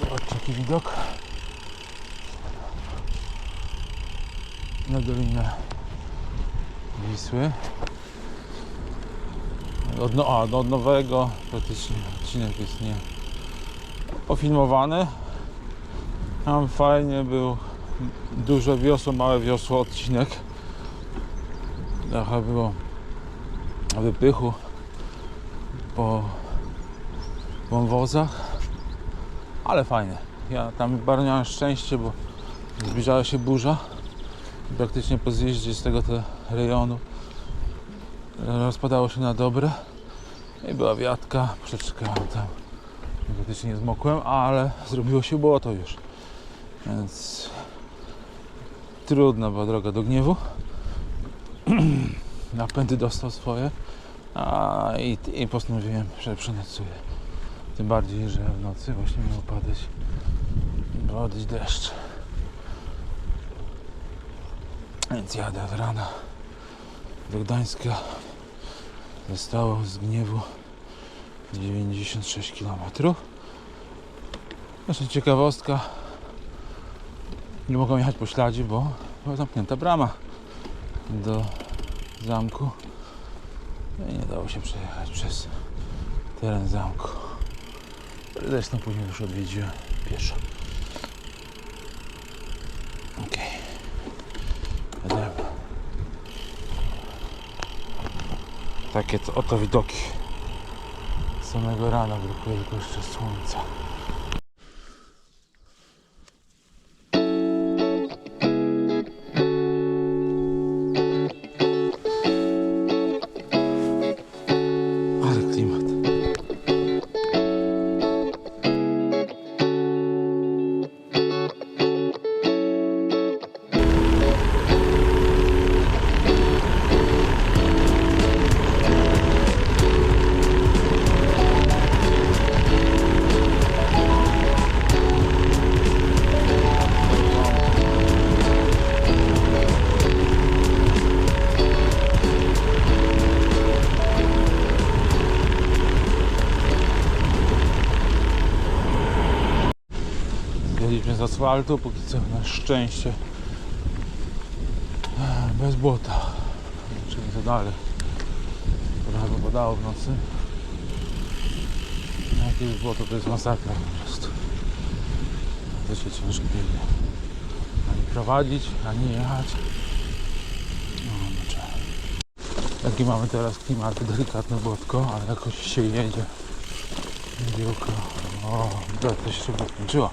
Zobaczcie jaki widok. Na Dolinę Wisły. Od, no, a, od nowego praktycznie odcinek jest nie ofilmowany. Tam fajnie był duże wiosło, małe wiosło odcinek. Trochę było wypychu po wąwozach, ale fajne. Ja tam bardzo miałem szczęście, bo zbliżała się burza i praktycznie po zjeździe z tego te rejonu rozpadało się na dobre i była wiatka, przeczekałem tam. Praktycznie nie zmokłem, ale zrobiło się błoto już. Więc trudna była droga do gniewu. Napędy dostał swoje. A i, i postanowiłem, że przenocuję. Tym bardziej, że w nocy właśnie miał padać padać deszcz. Więc jadę od rana do Gdańska. Zostało z gniewu 96 km. Zresztą ciekawostka. Nie mogą jechać po śladzie, bo była zamknięta brama do zamku. No i nie dało się przejechać przez teren zamku. Zresztą później już odwiedziłem pieszo. Okej. Jedziemy. Takie to oto widoki. Samego rana brakuje tylko jeszcze słońca. Asfaltu, póki co na szczęście bez błota. Czyli co dalej. Trochę by padało w nocy. No, Jakieś błoto to jest masakra po prostu. To się ciężko biegnie. Ani prowadzić, ani jechać. No, no. Taki mamy teraz klimat, delikatne błotko, ale jakoś się jedzie. Biurko. O, to się szybko.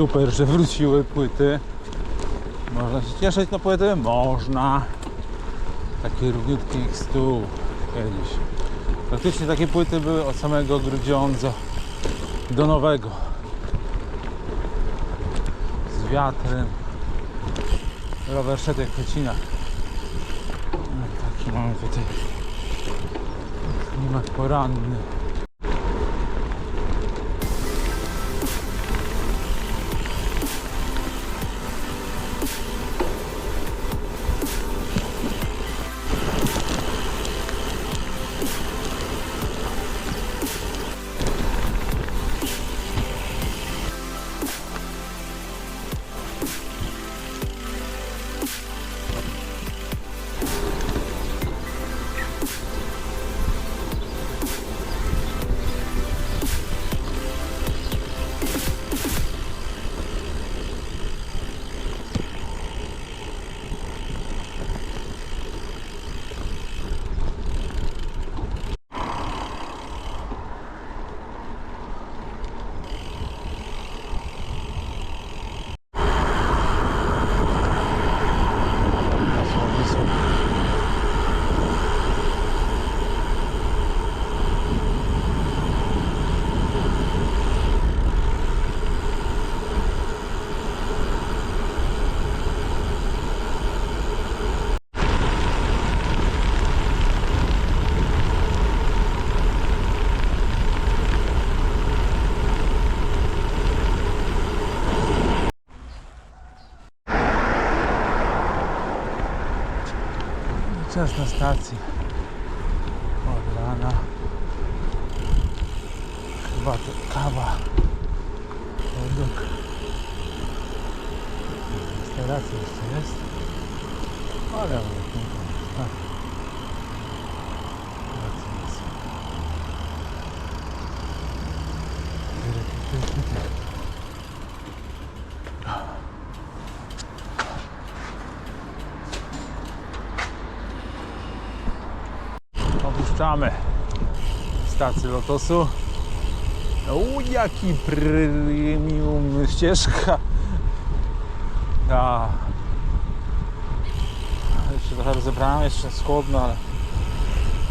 Super, że wróciły płyty. Można się cieszyć na płyty? Można taki równiutki X2 kiedyś. Praktycznie takie płyty były od samego Grudziądza do Nowego. Z wiatrem. Rower szedł jak w Pecinach. No, Taki mamy tutaj klimat poranny. Czas na stacji. Od rana. Chyba to kawa. Lodok. Restauracja jeszcze jest. Ale. Tak. Stację Lotosu. O, jaki premium ścieżka. Jeszcze trochę rozebrałem, jeszcze jest ale,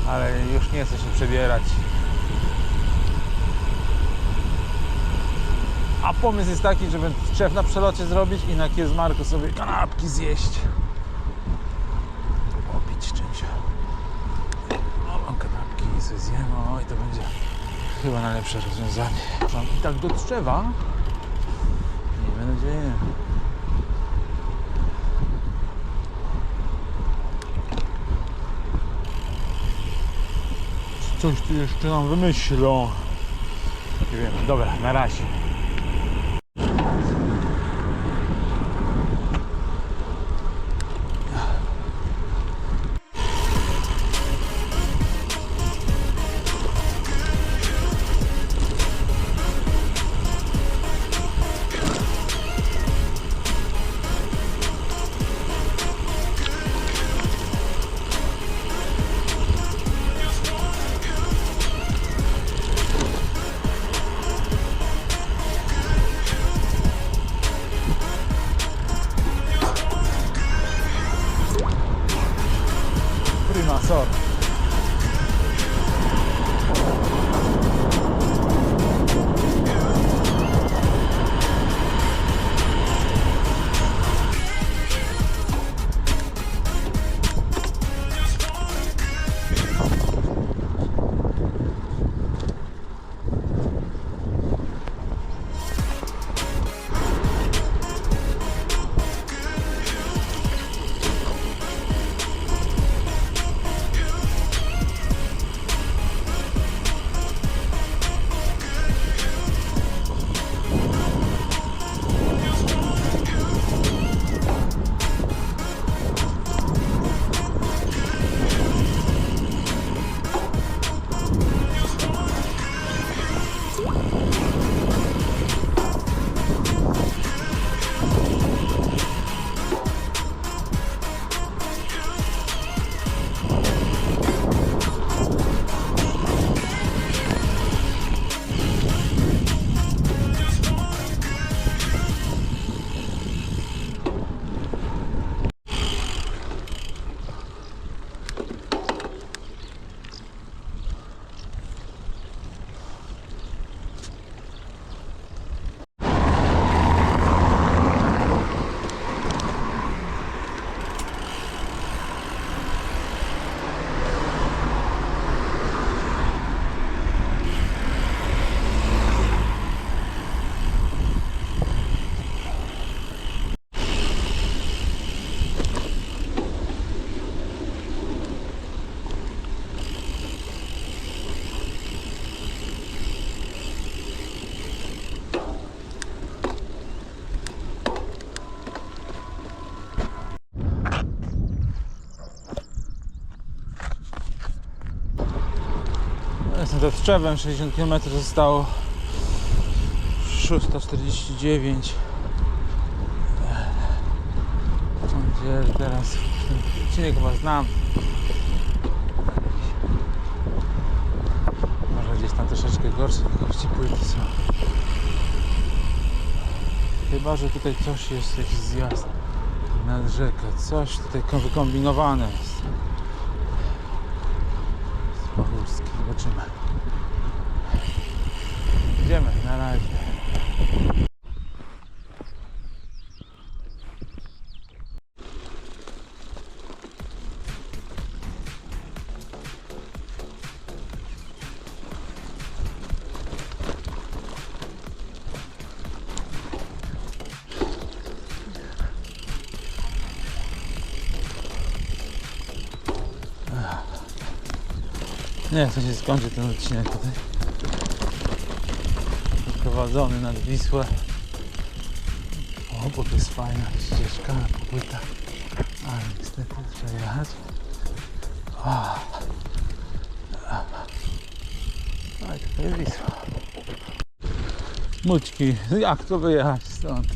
ale już nie chcę się przebierać. A pomysł jest taki, żeby szef na przelocie zrobić i na Kierzmarku sobie kanapki zjeść. Popić czymś. O, mam kanapki i sobie zjem, o i to będzie chyba najlepsze rozwiązanie. Mam i tak do drzewa. Miejmy nadzieję. Coś tu jeszcze nam wymyślą. Nie wiem, dobra, na razie. Jestem za Tczewem, 60 km zostało 649 Gdzie teraz? Ten odcinek chyba znam. Może gdzieś tam troszeczkę gorsze jakości płyty są. Chyba, że tutaj coś jest, jakiś zjazd nad rzekę, coś tutaj kom- wykombinowane jest. Pochórski, zobaczymy razie. Nie, to się skończy ten odcinek tutaj. Prowadzony nad Wisłę. Obok jest fajna ścieżka na popłyta. Ale niestety trzeba jechać. Ah. No i to Wisła. Mućki, jak to wyjechać stąd?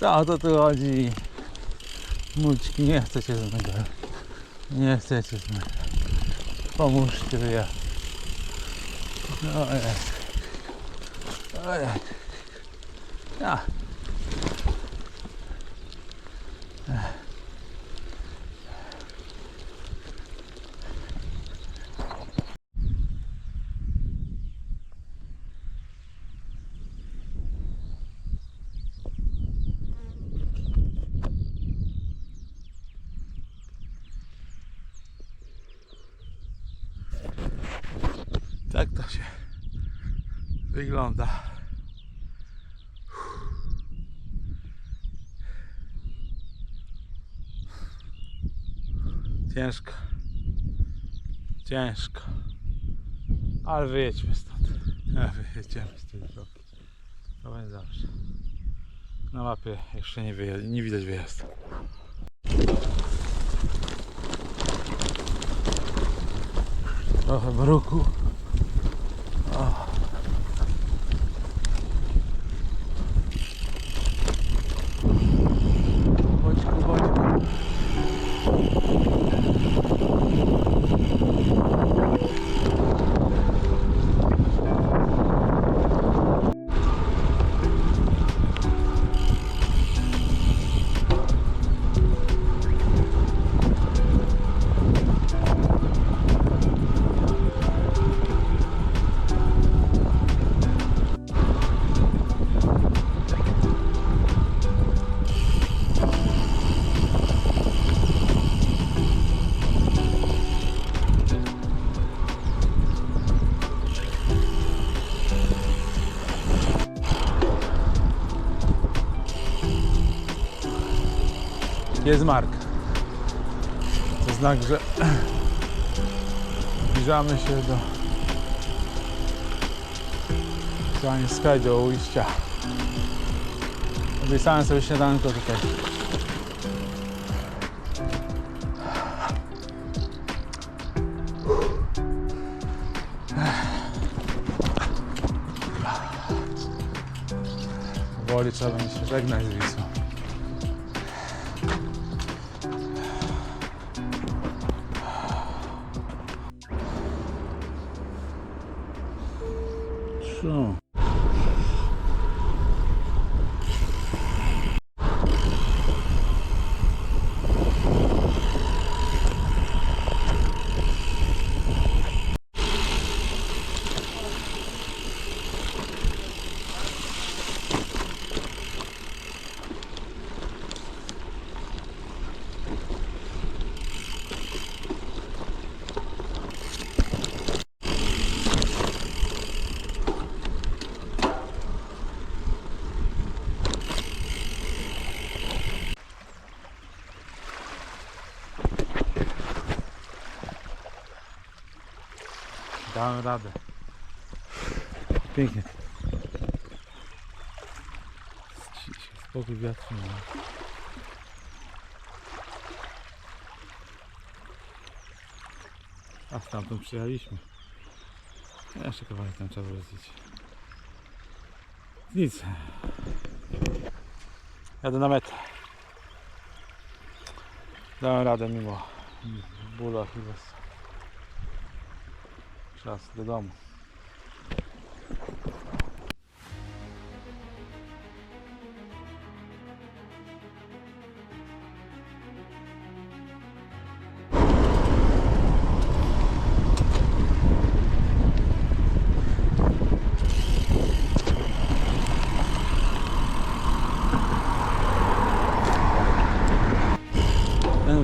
Co o to tu chodzi? Mućki, nie ze mną gadać. Nie chcecie ze mną. Pomóżcie wyjechać. No jest. Ojej. Ja. Tak to się wygląda. Ciężko. Ciężko. Ale wyjedźmy stąd. Ja, wyjedziemy z tej drogi. To będzie zawsze. Na mapie jeszcze nie, nie widać wyjazdu. Trochę bruku. Jest Mark. To znak, że zbliżamy się do skraj do ujścia. Obiecałem sobie śniadanko tutaj. Woli trzeba będzie się żegnać z Wisłą. Dałem radę. Pięknie. Spokój wiatru. ma. A stamtąd przyjechaliśmy. Jeszcze kawałek tam trzeba wrócić. Nic. Jadę na metę. Dałem radę mimo bólu i bez czas do domu.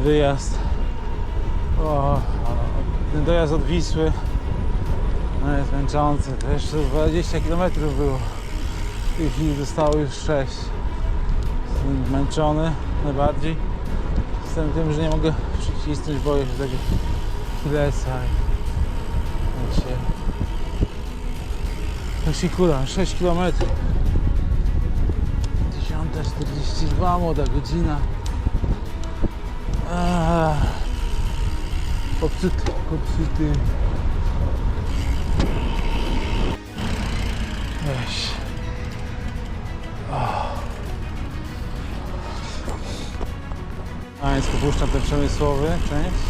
Wyjazd. O, ten dojazd od Wisły no jest męczący. To jeszcze 20 km było. W tej chwili zostało już 6. Jestem zmęczony najbardziej. Jestem tym, że nie mogę przycisnąć, boję się tego Achillesa. i- Wiecie. Tosikula, 6 km. 10.42 młoda godzina. Eee. Popsuty. Weź. A więc puszczam ten przemysłowy część.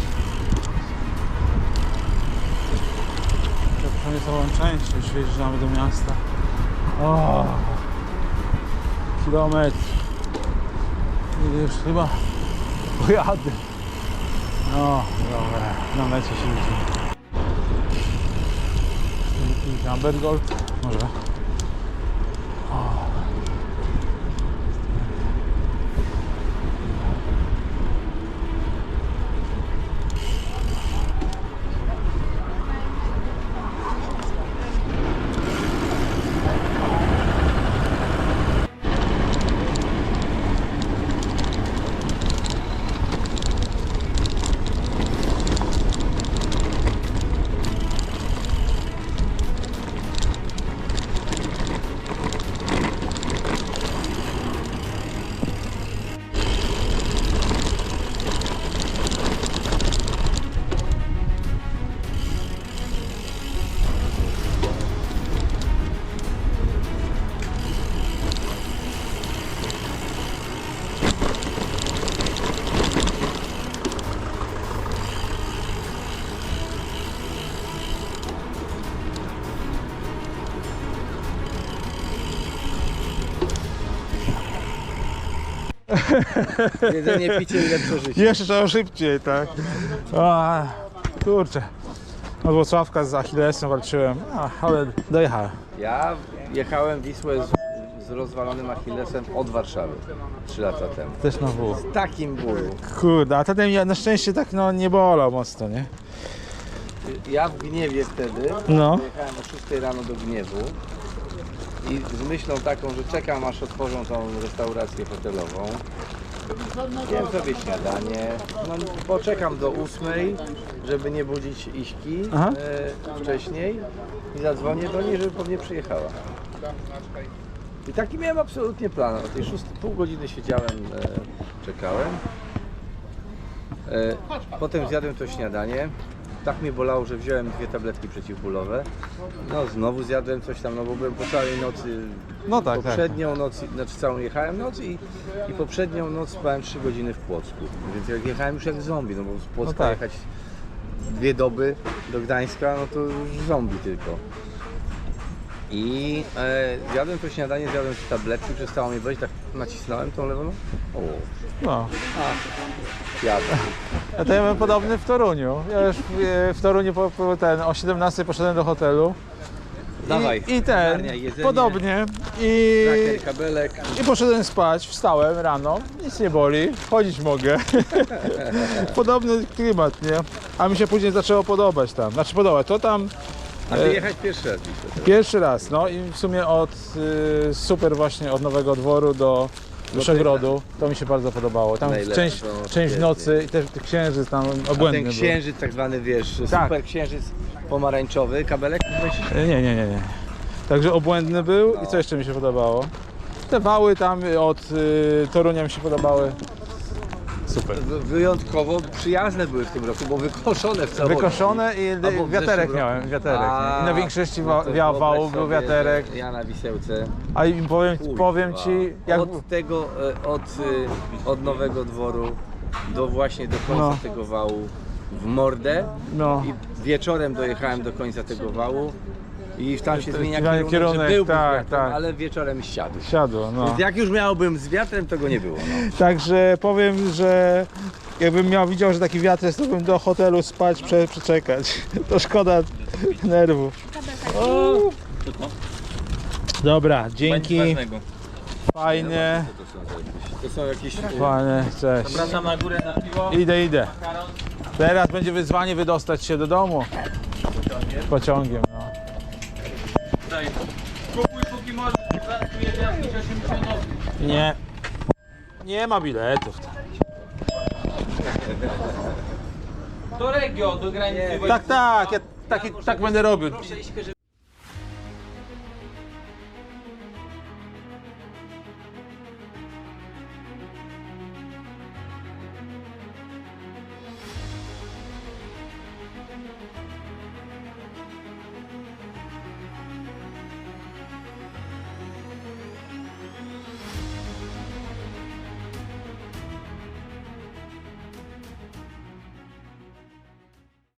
Tę przemysłową część już wjeżdżamy do miasta. O, kilometr. I już chyba pojadę. No, dobra, na mecie się widzimy. Amber Gold? Może. Jedzenie, picie i lepsze życie. Jeszcze trzeba szybciej, tak? A, kurczę. Od Włocławka z Achillesem walczyłem, a, ale dojechałem. Ja jechałem Wisłę z, z rozwalonym Achillesem od Warszawy 3 lata temu. Też na W. Z takim bólu. Kurde, a mnie na szczęście tak no nie bolał mocno, nie? Ja w Gniewie wtedy No. jechałem o 6 rano do Gniewu i z myślą taką, że czekam aż otworzą tą restaurację hotelową. Jem sobie śniadanie, no, poczekam do 8, żeby nie budzić Iśki Aha. e, wcześniej i zadzwonię do niej, żeby po mnie przyjechała. I taki miałem absolutnie plan. O tej 6, pół godziny siedziałem, e, czekałem. E, potem zjadłem to śniadanie. Tak mnie bolało, że wziąłem dwie tabletki przeciwbólowe. No znowu zjadłem coś tam, no bo byłem po całej nocy. No tak, tak. poprzednią noc, znaczy całą jechałem noc i, i poprzednią noc spałem 3 godziny w Płocku. Więc jak jechałem już jak zombie, no bo z Płocka No tak. jechać dwie doby do Gdańska, no to już zombie tylko. I e, zjadłem to śniadanie, zjadłem te tabletki, przestało mnie boleć, tak nacisnąłem tą lewą. O, No. jadę. A to ja mam podobny w Toruniu. Ja już w, w Toruniu po, po ten, o 17 poszedłem do hotelu. Dawaj, I, i ten, ogarniaj jedzenie. podobnie. I, kabelek. I poszedłem spać, wstałem rano, nic nie boli, chodzić mogę. Podobny klimat, nie? A mi się później zaczęło podobać tam. Znaczy podobać, to tam A ty jechać pierwszy raz Wisłę. pierwszy raz, no i w sumie od y, super właśnie od Nowego Dworu do Wyszogrodu, to mi się bardzo podobało. Tam Najlepsze, część, no, część w nocy i też ten księżyc tam A ten obłędny był. księżyc tak zwany, wiesz, Tak. super księżyc pomarańczowy, kabelek myślisz? Nie, nie, nie, nie. Także obłędny był i co jeszcze mi się podobało? Te wały tam od y, Torunia mi się podobały. Super. Wyjątkowo przyjazne były w tym roku, bo wykoszone w całości. Wykoszone i Albo w wiaterek zeszłym miałem, wiaterek. A, I na większości no wa- to wiał wyobraź wału, był sobie, wiaterek. że Ja na Wisełce. A im powiem, Kurwa. powiem Ci, jak... Od tego, e, od, e, od Nowego Dworu do właśnie do końca No. tego wału w mordę No. i wieczorem dojechałem do końca tego wału i tam się zmienia kierunek, kierunek, że byłby tak, wiatrem, tak. ale wieczorem siadł. Siadło, no. Więc jak już miałbym z wiatrem, to go nie było. No. Także powiem, że jakbym miał widział, że taki wiatr jest, to bym do hotelu spać, prze, przeczekać. To szkoda nerwów. O! Dobra, dzięki. Fajnie, To są jakieś... fajnie, cześć. Zapraszam na górę na piwo. Idę, idę. Teraz będzie wyzwanie wydostać się do domu. Pociągiem, no. Tutaj. Kupuj póki możesz, tu jedzie jakieś 80 osób. Nie. Nie ma biletów. Do Regio, do granicy. Tak, tak, ja tak, tak będę robił.